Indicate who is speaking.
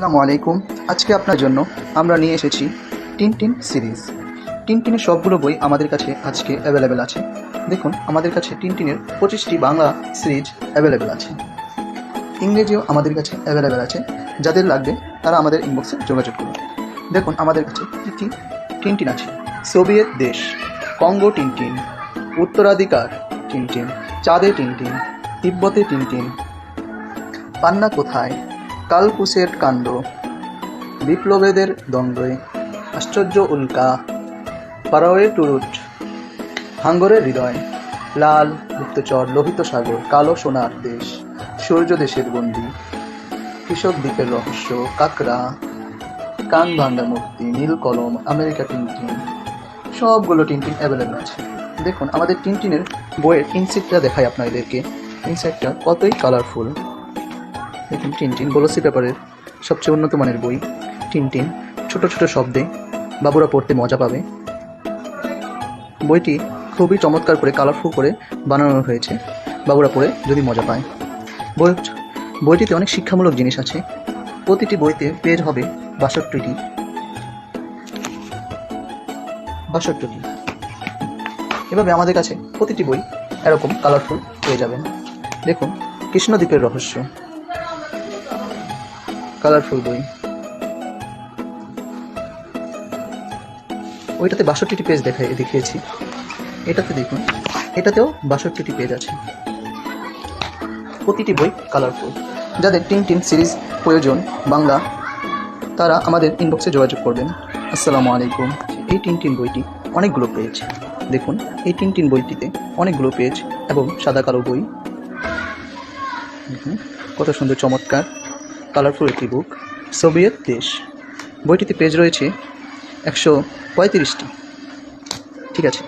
Speaker 1: আসসালামু আলাইকুম। আজকে আপনার জন্য আমরা নিয়ে এসেছি টিনটিন সিরিজ। টিনটিনের সবগুলো বই আমাদের কাছে আজকে অ্যাভেলেবেল আছে। দেখুন, আমাদের কাছে টিনটিনের পঁচিশটি বাংলা সিরিজ অ্যাভেলেবেল আছে। ইংরেজিও আমাদের কাছে অ্যাভেলেবেল আছে। যাদের লাগবে, তারা আমাদের ইনবক্সে যোগাযোগ করুন। দেখুন, আমাদের কাছে কী কী টিনটিন আছে? সোভিয়েত দেশ, কঙ্গো টিনটিন, উত্তরাধিকার টিনটিন, চাঁদে টিনটিন, তিব্বতে টিনটিন, পান্না কোথায়? কালকুশের কাণ্ড। বিপ্লবেদের দ্বন্দ্বে আশ্চর্য উল্কা। পারাওয়ে টুরুট। হাঙ্গরের হৃদয়। লাল, গুপ্তচর, লোহিত সাগর, কালো সোনার দেশ। সূর্য দেশের বন্দি কৃষক দ্বীপের রহস্য কাকরা কান ভাঙ্গা মূর্তি, নীল কলম, আমেরিকা টিনটিন। সবগুলো টিনটিন অ্যাভেলেবেল আছে। দেখুন, আমাদের টিনটিনের বইয়ের ইনসিটটা দেখাই আপনাদেরকে। ইনসাইটটা কতই কালারফুল দেখুন টিনটিন গলসি পেপারের সবচেয়ে উন্নত মানের বই। টিনটিন, ছোট ছোট শব্দে বাবুরা পড়তে মজা পাবে। বইটি খুবই চমৎকার করে কালারফুল করে বানানো হয়েছে। বাবুরা পড়ে যদি মজা পায়। বই বইটিতে অনেক শিক্ষামূলক জিনিস আছে। প্রতিটি বইতে পেজ হবে বাষট্টিটি। বাষট্টিটি। এভাবে আমাদের কাছে প্রতিটি বই এরকম কালারফুল পেয়ে যাবেন দেখুন, কৃষ্ণদ্বীপের রহস্য। কালারফুল বই। ওইটাতে বাষট্টিটি পেজ দেখাই দেখিয়েছি। এটাতে দেখুন, এটাতেও বাষট্টিটি পেজ আছে। প্রতিটি বই কালারফুল। যাদের টিন টিন সিরিজ প্রয়োজন বাংলা, তারা আমাদের ইনবক্সে যোগাযোগ করবেন। আসসালামু আলাইকুম। এই টিন টিন বইটি অনেকগুলো পেজ দেখুন, এই টিন টিন বইটিতে অনেকগুলো পেজ এবং সাদা কালো বই। কত সুন্দর চমৎকার। কালারফুল একটি বুক সোভিয়েত দেশ। বইটিতে পেজ রয়েছে একশো পঁয়ত্রিশটি। ঠিক আছে।